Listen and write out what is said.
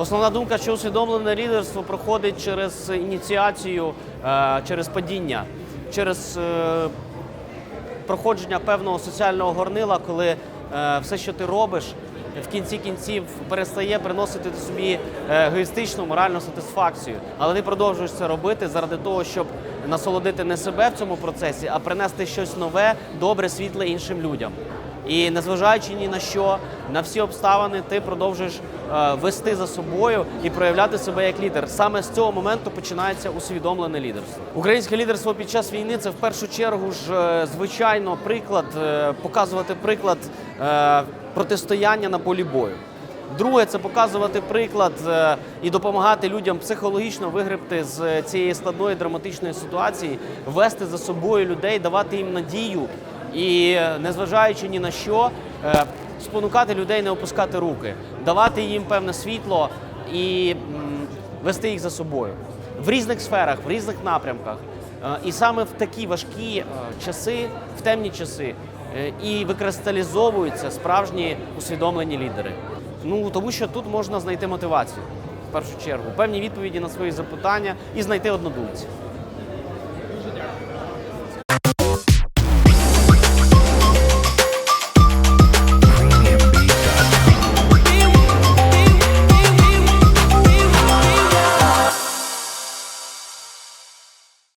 Основна думка, що усвідомлене лідерство проходить через ініціацію, е, через падіння, через е, проходження певного соціального горнила, коли е, все, що ти робиш, в кінці кінців перестає приносити собі егоїстичну моральну сатисфакцію. Але ти продовжуєш це робити заради того, щоб насолодити не себе в цьому процесі, а принести щось нове, добре, світле іншим людям. І незважаючи ні на що, на всі обставини, ти продовжуєш е, вести за собою і проявляти себе як лідер. Саме з цього моменту починається усвідомлене лідерство. Українське лідерство під час війни це в першу чергу ж е, звичайно приклад, е, показувати приклад протистояння на полі бою. Друге, це показувати приклад і допомагати людям психологічно вигребти з цієї складної драматичної ситуації, вести за собою людей, давати їм надію і, е, незважаючи ні на що, е, спонукати людей не опускати руки, давати їм певне світло і вести їх за собою в різних сферах, в різних напрямках. Е, І саме в такі важкі часи, в темні часи, і викристалізовуються справжні усвідомлені лідери. Ну тому що тут можна знайти мотивацію в першу чергу, певні відповіді на свої запитання і знайти однодумців.